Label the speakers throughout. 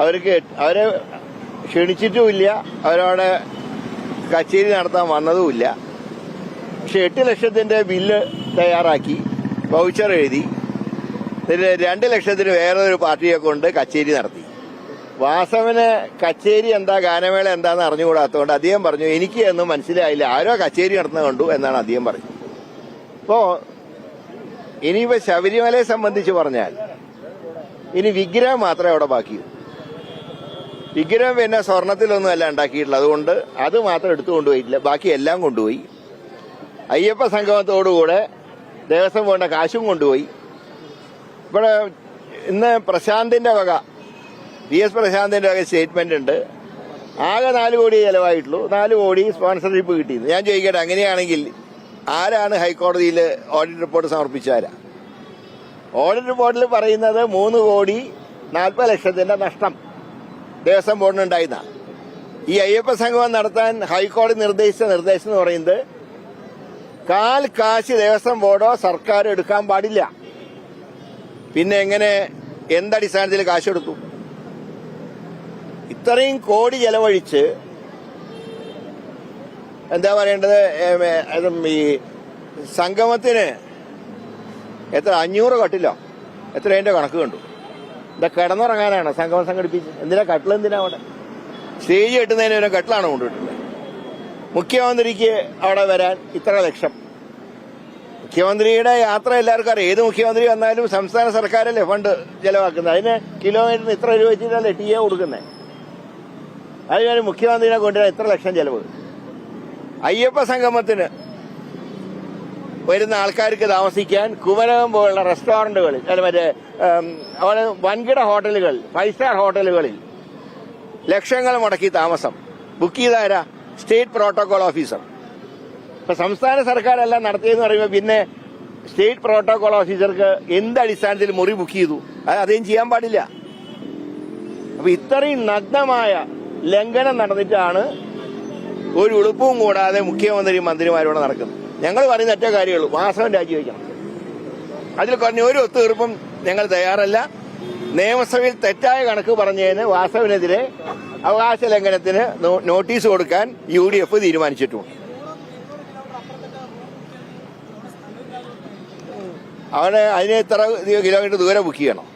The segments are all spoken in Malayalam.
Speaker 1: അവർക്ക് അവരെ ക്ഷണിച്ചിട്ടുമില്ല. അവരവിടെ കച്ചേരി നടത്താൻ വന്നതുമില്ല. പക്ഷെ എട്ട് ലക്ഷത്തിന്റെ ബില്ല് തയ്യാറാക്കി വൗച്ചർ എഴുതി. ഇതിൽ രണ്ട് ലക്ഷത്തിന് വേറെ ഒരു പാർട്ടിയെ കൊണ്ട് കച്ചേരി നടത്തി. വാസവന് കച്ചേരി എന്താ ഗാനമേള എന്താന്ന് അറിഞ്ഞുകൂടാത്തതുകൊണ്ട് അദ്ദേഹം പറഞ്ഞു എനിക്ക് ഒന്നും മനസ്സിലായില്ല. ആരോ കച്ചേരി നടത്തുന്ന കണ്ടു എന്നാണ് അദ്ദേഹം പറഞ്ഞത്. അപ്പോ ഇനിയിപ്പോ ശബരിമലയെ സംബന്ധിച്ച് പറഞ്ഞാൽ ഇനി വിഗ്രഹം മാത്രമേ അവിടെ ബാക്കിയുള്ളൂ. വിഗ്രഹം പിന്നെ സ്വർണത്തിലൊന്നും അല്ല ഉണ്ടാക്കിയിട്ടുള്ളത്. അതുകൊണ്ട് അത് മാത്രം എടുത്തു കൊണ്ടുപോയിട്ടില്ല. ബാക്കി എല്ലാം കൊണ്ടുപോയി. അയ്യപ്പ സംഗമത്തോടുകൂടെ ദേവസ്വം പോകേണ്ട കാശും കൊണ്ടുപോയി. ഇവിടെ ഇന്ന് പ്രശാന്തിന്റെ വക വി എസ് പ്രശാന്തിന്റെ വക സ്റ്റേറ്റ്മെന്റ് ഉണ്ട്. ആകെ നാല് കോടി ചെലവായിട്ടുള്ളൂ. നാല് കോടി സ്പോൺസർഷിപ്പ് കിട്ടിയത്. ഞാൻ ചോദിക്കട്ടെ അങ്ങനെയാണെങ്കിൽ ആരാണ് ഹൈക്കോടതിയിൽ ഓഡിറ്റ് റിപ്പോർട്ട് സമർപ്പിച്ചാരാ ഓഡിറ്റ് റിപ്പോർട്ടിൽ പറയുന്നത് മൂന്ന് കോടി നാൽപ്പത് ലക്ഷത്തിന്റെ നഷ്ടം. ദേവസ്വം ബോർഡിനുണ്ടായിരുന്ന ഈ അയ്യപ്പ സംഗമം നടത്താൻ ഹൈക്കോടതി നിർദ്ദേശിച്ച നിർദ്ദേശം എന്ന് പറയുന്നത് കാൽ കാശ് ദേവസ്വം ബോർഡോ സർക്കാർ എടുക്കാൻ പാടില്ല. പിന്നെ എങ്ങനെ എന്തടിസ്ഥാനത്തിൽ കാശ് എടുത്തു ഇത്രയും കോടി ചെലവഴിച്ച് എന്താ പറയേണ്ടത്? ഈ സംഗമത്തിന് എത്ര? അഞ്ഞൂറ് കട്ടിലോ? എത്ര കണക്ക് കണ്ടു. എന്താ കിടന്നുറങ്ങാനാണ്. സംഗമം സംഘടിപ്പിച്ച്. എന്തിനാ കട്ടിൽ എന്തിനാ അവിടെ? സ്റ്റേജ് കെട്ടുന്നതിന് ഒരു കട്ടിലാണ് കൊണ്ടുവിട്ടുള്ളത് മുഖ്യമന്ത്രിക്ക് അവിടെ വരാൻ ഇത്ര ലക്ഷം. മുഖ്യമന്ത്രിയുടെ യാത്ര എല്ലാവർക്കും അറിയാം. ഏത് മുഖ്യമന്ത്രി വന്നാലും സംസ്ഥാന സർക്കാരല്ലേ ഫണ്ട് ചെലവാക്കുന്നത്? അതിന് കിലോമീറ്ററിന് ഇത്ര രൂപ വെച്ചിട്ടല്ലേ ടി എ കൊടുക്കുന്നത്? അത് ഞാൻ മുഖ്യമന്ത്രിനെ കൊണ്ടുവരാൻ ഇത്ര ലക്ഷം ചെലവ്. അയ്യപ്പ സംഗമത്തിന് വരുന്ന ആൾക്കാർക്ക് താമസിക്കാൻ കുമരകം പോലുള്ള റെസ്റ്റോറന്റുകളിൽ അല്ല മറ്റേ അവിടെ വൻകിട ഹോട്ടലുകൾ ഫൈവ് സ്റ്റാർ ഹോട്ടലുകളിൽ ലക്ഷങ്ങൾ മുടക്കി താമസം. ബുക്ക് ചെയ്താരാ? സ്റ്റേറ്റ് പ്രോട്ടോകോൾ ഓഫീസർ ഇപ്പൊ സംസ്ഥാന സർക്കാരെല്ലാം നടത്തിയെന്ന് പറയുമ്പോൾ പിന്നെ സ്റ്റേറ്റ് പ്രോട്ടോകോൾ ഓഫീസർക്ക് എന്ത് അടിസ്ഥാനത്തിൽ മുറി ബുക്ക് ചെയ്തു? അത് അദ്ദേഹം ചെയ്യാൻ പാടില്ല. അപ്പൊ ഇത്രയും നഗ്നമായ ലംഘനം നടന്നിട്ടാണ് ഒരു ഉളുപ്പും കൂടാതെ മുഖ്യമന്ത്രി മന്ത്രിമാരോട് നടക്കുന്നത്. ഞങ്ങൾ പറയുന്ന ഒറ്റ കാര്യമുള്ളൂ വാസവൻ രാജിവെക്കണം. അതിൽ കുറഞ്ഞ ഒരു ഒത്തുതീർപ്പും ഞങ്ങൾ തയ്യാറല്ല. നിയമസഭയിൽ തെറ്റായ കണക്ക് പറഞ്ഞതിന് വാസവിനെതിരെ അവകാശ ലംഘനത്തിന് നോട്ടീസ് കൊടുക്കാൻ യു ഡി എഫ് തീരുമാനിച്ചിട്ടുണ്ട് അവന് അതിന് ഇത്ര കിലോമീറ്റർ ദൂരെ ബുക്ക് ചെയ്യണം.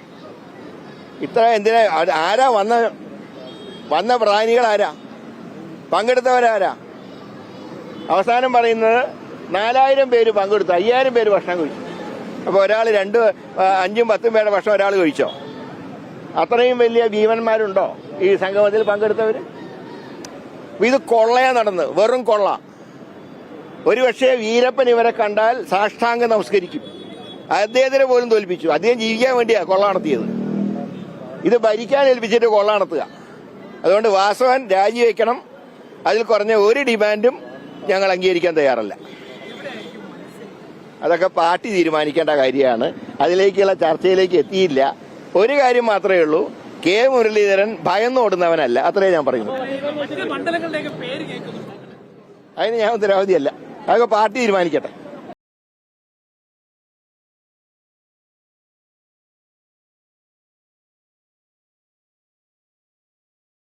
Speaker 1: ഇത്ര എന്തിനാ ആരാ വന്ന വന്ന പ്രധാനികൾ ആരാ? പങ്കെടുത്തവരാരാ? അവസാനം പറയുന്നത് നാലായിരം പേര് പങ്കെടുത്തു അയ്യായിരം പേര് ഭക്ഷണം കഴിച്ചു. അപ്പൊ ഒരാൾ രണ്ട് അഞ്ചും പത്തും പേരുടെ ഭക്ഷണം ഒരാൾ കഴിച്ചോ? അത്രയും വലിയ ഭീമന്മാരുണ്ടോ? ഈ സംഗമത്തിൽ പങ്കെടുത്തവര്? അപ്പൊ ഇത് കൊള്ളയാ നടന്ന് വെറും കൊള്ള. ഒരുപക്ഷെ വീരപ്പൻ ഇവരെ കണ്ടാൽ സാഷ്ടാംഗം നമസ്കരിക്കും. അദ്ദേഹത്തിനെ പോലും തോൽപ്പിച്ചു. അദ്ദേഹം ജീവിക്കാൻ വേണ്ടിയാ കൊള്ള നടത്തിയത്. ഇത് ഭരിക്കാൻ ഏൽപ്പിച്ചിട്ട് കൊള്ള നടത്തുക. അതുകൊണ്ട് വാസവൻ രാജിവെക്കണം. അതിൽ കുറഞ്ഞ ഒരു ഡിമാൻഡും ഞങ്ങൾ അംഗീകരിക്കാൻ തയ്യാറല്ല. അതൊക്കെ പാർട്ടി തീരുമാനിക്കേണ്ട കാര്യമാണ്. അതിലേക്കുള്ള ചർച്ചയിലേക്ക് എത്തിയില്ല. ഒരു കാര്യം മാത്രമേ ഉള്ളൂ. കെ മുരളീധരൻ ഭയന്നോടുന്നവനല്ല അത്രേ ഞാൻ പറയുന്നു അതിന് ഞാൻ ഉത്തരവാദിയല്ല. അതൊക്കെ പാർട്ടി തീരുമാനിക്കട്ടെ.